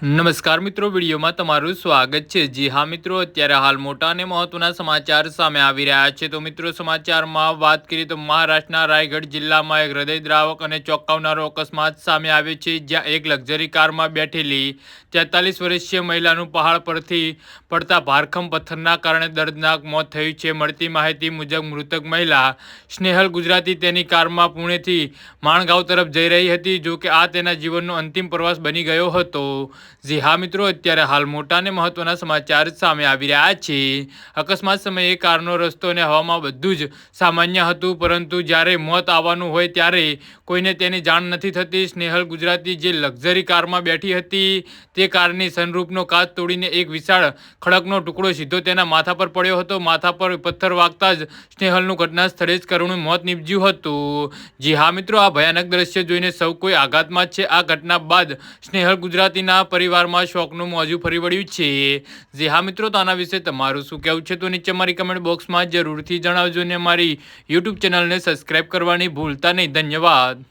નમસ્કાર મિત્રો, વિડીયોમાં તમારું સ્વાગત છે. જી હા મિત્રો, અત્યારે હાલ મોટા અને મહત્વના સમાચાર સામે આવી રહ્યા છે. તો મિત્રો, સમાચારમાં વાત કરીએ તો મહારાષ્ટ્રના રાયગઢ જિલ્લામાં એક હૃદયદ્રાવક અને ચોંકાવનારો અકસ્માત સામે આવ્યો છે, જ્યાં એક લક્ઝરી કારમાં બેઠેલી તેતાલીસ વર્ષીય મહિલાનું પહાડ પરથી પડતા ભારખમ પથ્થરના કારણે દર્દનાક મોત થયું છે. મળતી માહિતી મુજબ, મૃતક મહિલા સ્નેહલ ગુજરાતી તેની કારમાં પુણેથી માણગાંવ તરફ જઈ રહી હતી જો કે આ તેના જીવનનો અંતિમ પ્રવાસ બની ગયો હતો. જી હા મિત્રો, અત્યારે હાલ મોટા અને મહત્વના સમાચાર સામે આવી રહ્યા છે. અકસ્માત સમયે કારનો રસ્તો અને હવામાં બધું જ સામાન્ય હતું, પરંતુ જ્યારે મોત આવવાનું હોય ત્યારે કોઈને તેની જાણ નથી થતી. સ્નેહલ ગુજરાતી જે લક્ઝરી કારમાં બેઠી હતી, તે કારની સનરૂપનો કાચ તોડીને એક વિશાળ ખડકનો ટુકડો સીધો તેના માથા પર પડ્યો હતો. માથા પર પથ્થર વાગતા જ સ્નેહલનું ઘટના સ્થળે જ કરુણ મોત નીપજ્યું હતું. જી હા મિત્રો, આ ભયાનક દ્રશ્ય જોઈને સૌ કોઈ આઘાતમાં છે. આ ઘટના બાદ સ્નેહલ ગુજરાતીના પરિવારમાં શોકનું મોજું ફરી વળ્યું છે. જે હા મિત્રો, તો આના વિશે તમારું શું કહેવું છે? તો નીચે મારી કમેન્ટ બોક્સમાં જરૂરથી જણાવજો અને મારી યુટ્યુબ ચેનલને સબસ્ક્રાઈબ કરવાની ભૂલતા નહીં. ધન્યવાદ.